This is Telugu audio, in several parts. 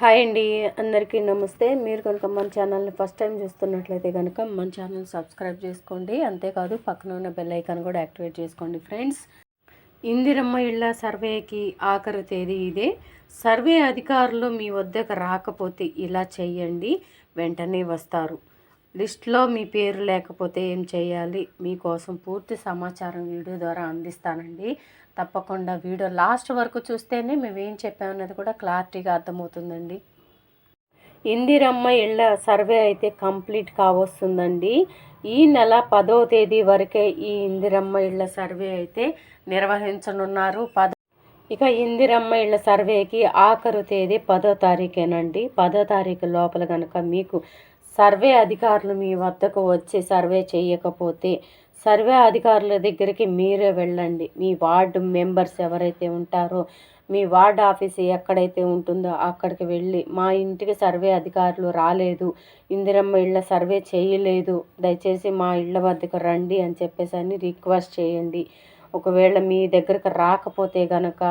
హాయ్ అండి అందరికీ నమస్తే. మీరు కనుక మన ఛానల్ని ఫస్ట్ టైం చూస్తున్నట్లయితే కనుక మన ఛానల్ సబ్స్క్రైబ్ చేసుకోండి. అంతేకాదు పక్కన ఉన్న బెల్ ఐకాన్ కూడా యాక్టివేట్ చేసుకోండి ఫ్రెండ్స్. ఇందిరమ్మ ఇళ్ళ సర్వేకి ఆఖరి తేదీ ఇదే. సర్వే అధికారులు మీ వద్దకు రాకపోతే ఇలా చేయండి వెంటనే వస్తారు. లిస్ట్లో మీ పేరు లేకపోతే ఏం చేయాలి? మీకోసం పూర్తి సమాచారం వీడియో ద్వారా అందిస్తానండి. తప్పకుండా వీడియో లాస్ట్ వరకు చూస్తేనే మేము ఏం చెప్పామన్నది కూడా క్లారిటీగా అర్థమవుతుందండి. ఇందిరమ్మ ఇళ్ళ సర్వే అయితే కంప్లీట్ కావస్తుందండి. ఈ నెల పదో తేదీ వరకే ఈ ఇందిరమ్మ ఇళ్ళ సర్వే అయితే నిర్వహించనున్నారు. పద ఇక ఇందిరమ్మ ఇళ్ళ సర్వేకి ఆఖరు తేదీ పదో తారీఖేనండి. పదో తారీఖు లోపల కనుక మీకు సర్వే అధికారులు మీ వద్దకు వచ్చి సర్వే చేయకపోతే సర్వే అధికారుల దగ్గరికి మీరే వెళ్ళండి. మీ వార్డు మెంబర్స్ ఎవరైతే ఉంటారో మీ వార్డ్ ఆఫీస్ ఎక్కడైతే ఉంటుందో అక్కడికి వెళ్ళి మా ఇంటికి సర్వే అధికారులు రాలేదు ఇందిరమ్మ ఇళ్ళ సర్వే చేయలేదు దయచేసి మా ఇళ్ళ వద్దకు రండి అని చెప్పేసి అని రిక్వెస్ట్ చేయండి. ఒకవేళ మీ దగ్గరకు రాకపోతే కనుక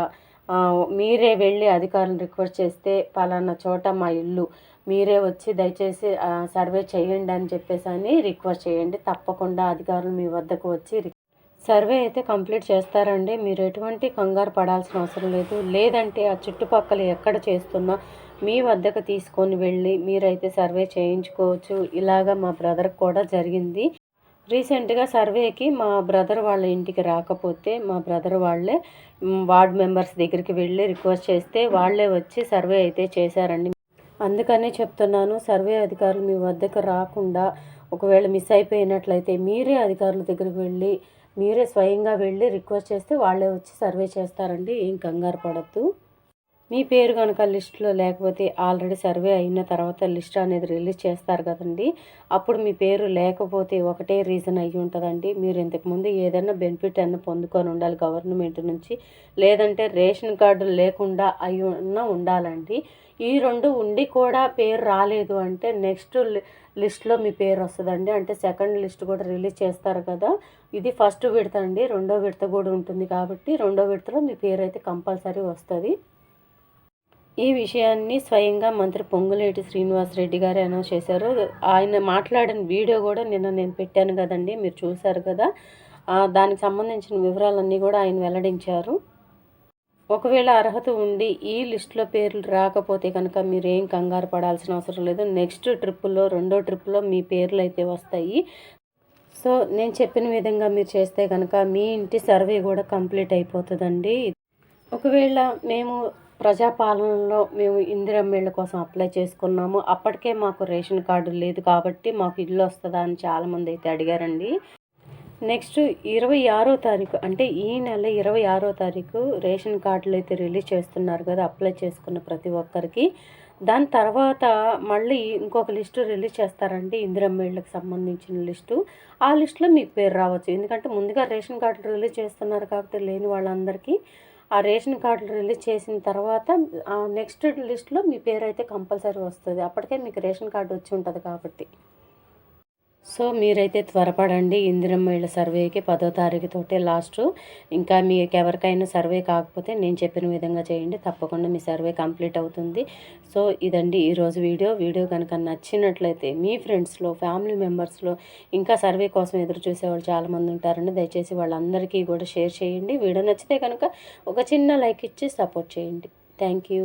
మీరే వెళ్ళి అధికారులను రిక్వెస్ట్ చేస్తే పలానా చోట మా ఇల్లు మీరే వచ్చి దయచేసి సర్వే చేయండి అని చెప్పేసి అని రిక్వెస్ట్ చేయండి. తప్పకుండా అధికారులు మీ వద్దకు వచ్చి సర్వే అయితే కంప్లీట్ చేస్తారండి. మీరు ఎటువంటి కంగారు పడాల్సిన అవసరం లేదు. లేదంటే ఆ చుట్టుపక్కల ఎక్కడ చేస్తున్నా మీ వద్దకు తీసుకొని వెళ్ళి మీరైతే సర్వే చేయించుకోవచ్చు. ఇలాగా మా బ్రదర్కి కూడా జరిగింది. రీసెంట్గా సర్వేకి మా బ్రదర్ వాళ్ళ ఇంటికి రాకపోతే మా బ్రదర్ వాళ్ళే వార్డ్ మెంబర్స్ దగ్గరికి వెళ్ళి రిక్వెస్ట్ చేస్తే వాళ్ళే వచ్చి సర్వే అయితే చేశారండి. అందుకనే చెప్తున్నాను సర్వే అధికారులు మీ వద్దకు రాకుండా ఒకవేళ మిస్ అయిపోయినట్లయితే మీరే అధికారుల దగ్గరికి వెళ్ళి మీరే స్వయంగా వెళ్ళి రిక్వెస్ట్ చేస్తే వాళ్ళే వచ్చి సర్వే చేస్తారండి. ఏం కంగారు పడద్దు. మీ పేరు కనుక లిస్టులో లేకపోతే ఆల్రెడీ సర్వే అయిన తర్వాత లిస్ట్ అనేది రిలీజ్ చేస్తారు కదండి. అప్పుడు మీ పేరు లేకపోతే ఒకటే రీజన్ అయ్యి ఉంటుందండి. మీరు ఇంతకుముందు ఏదైనా బెనిఫిట్ అన్న పొందుకొని ఉండాలి గవర్నమెంట్ నుంచి. లేదంటే రేషన్ కార్డు లేకుండా అయి ఉన్న ఉండాలండి. ఈ రెండు ఉండి కూడా పేరు రాలేదు అంటే నెక్స్ట్ లిస్ట్లో మీ పేరు వస్తుందండి. అంటే సెకండ్ లిస్ట్ కూడా రిలీజ్ చేస్తారు కదా. ఇది ఫస్ట్ విడత అండి. రెండో విడత కూడా ఉంటుంది కాబట్టి రెండో విడతలో మీ పేరు అయితే కంపల్సరీ వస్తుంది. ఈ విషయాన్ని స్వయంగా మంత్రి పొంగులేటి శ్రీనివాసరెడ్డి గారు అనౌన్స్ చేశారు. ఆయన మాట్లాడిన వీడియో కూడా నిన్న నేను పెట్టాను కదండి మీరు చూశారు కదా. దానికి సంబంధించిన వివరాలన్నీ కూడా ఆయన వెల్లడించారు. ఒకవేళ అర్హత ఉండి ఈ లిస్టులో పేర్లు రాకపోతే కనుక మీరు ఏం కంగారు పడాల్సిన అవసరం లేదు. నెక్స్ట్ ట్రిప్పులో రెండో ట్రిప్లో మీ పేర్లు అయితే వస్తాయి. సో నేను చెప్పిన విధంగా మీరు చేస్తే కనుక మీ ఇంటి సర్వే కూడా కంప్లీట్ అయిపోతుందండి. ఒకవేళ మేము ప్రజాపాలనలో మేము ఇందిరమ్మేళ్ళ కోసం అప్లై చేసుకున్నాము. అప్పటికే మాకు రేషన్ కార్డు లేదు కాబట్టి మాకు ఇల్లు వస్తుందా అని చాలామంది అయితే అడిగారండి. నెక్స్ట్ ఇరవై ఆరో తారీఖు అంటే ఈ నెల ఇరవై ఆరో తారీఖు రేషన్ కార్డులు అయితే రిలీజ్ చేస్తున్నారు కదా అప్లై చేసుకున్న ప్రతి ఒక్కరికి. దాని తర్వాత మళ్ళీ ఇంకొక లిస్టు రిలీజ్ చేస్తారండి ఇందిరమ్మేళ్ళకి సంబంధించిన లిస్టు. ఆ లిస్టులో మీకు పేరు రావచ్చు. ఎందుకంటే ముందుగా రేషన్ కార్డులు రిలీజ్ చేస్తున్నారు కాబట్టి లేని వాళ్ళందరికీ ఆ రేషన్ కార్డులు రిలీజ్ చేసిన తర్వాత నెక్స్ట్ లిస్ట్లో మీ పేరు అయితే కంపల్సరీ వస్తుంది. అప్పటికే మీకు రేషన్ కార్డు వచ్చి ఉంటుంది కాబట్టి. సో మీరైతే త్వరపడండి. ఇందిరమ్మ ఇళ్ళ సర్వేకి పదో తారీఖు తోటే లాస్ట్. ఇంకా మీకు ఎవరికైనా సర్వే కాకపోతే నేను చెప్పిన విధంగా చేయండి. తప్పకుండా మీ సర్వే కంప్లీట్ అవుతుంది. సో ఇదండి ఈరోజు వీడియో. వీడియో కనుక నచ్చినట్లయితే మీ ఫ్రెండ్స్లో ఫ్యామిలీ మెంబర్స్లో ఇంకా సర్వే కోసం ఎదురు చూసేవాళ్ళు చాలామంది ఉంటారండి. దయచేసి వాళ్ళందరికీ కూడా షేర్ చేయండి. వీడియో నచ్చితే కనుక ఒక చిన్న లైక్ ఇచ్చి సపోర్ట్ చేయండి. Thank you.